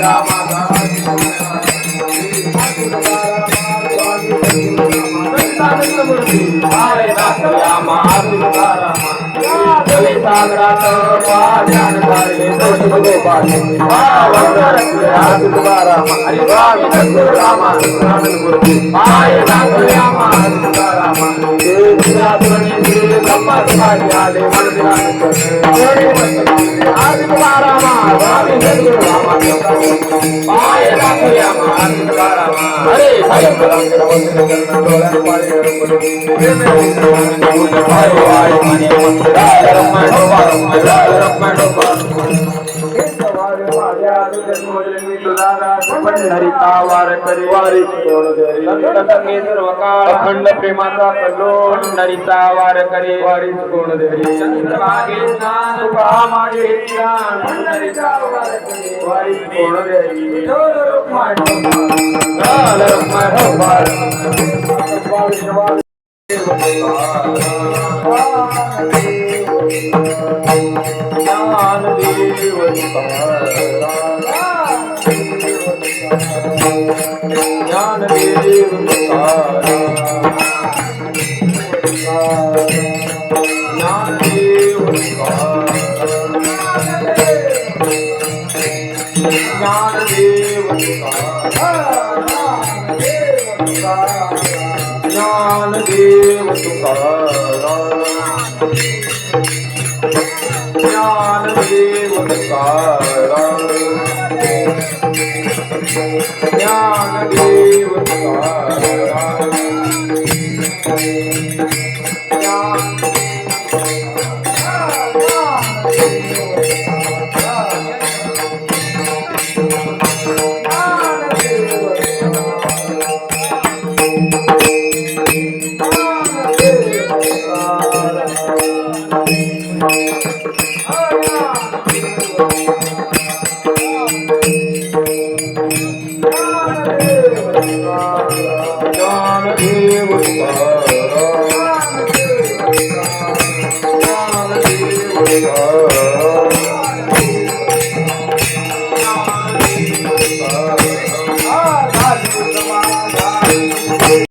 रा ஆதிகுமாராமா ராமி ராமா ஆய ராம ராமா ஆதிகுமாராமா आरती केला ज्योतिषा मनोवी रामा अखंड प्रेमाचा कल्लो पंढरीचा वार करे चंद्रभागे स्नान वार करे ढोल ढोल रुक्माय ढोल ज्ञान देव ਗਿਆਨ ਮੇਰੇ ਉਤਾਰਾ। ਗਿਆਨ ਮੇਰੇ ਉਤਾਰਾ। ਗਿਆਨ ਮੇਰੇ ਉਤਾਰਾ। ਗਿਆਨ ਦੇਵ ਤੁਕਾਰਾ ਗਿਆਨ ਦੇਵ ਤੁਕਾਰਾ ज्ञान Oh,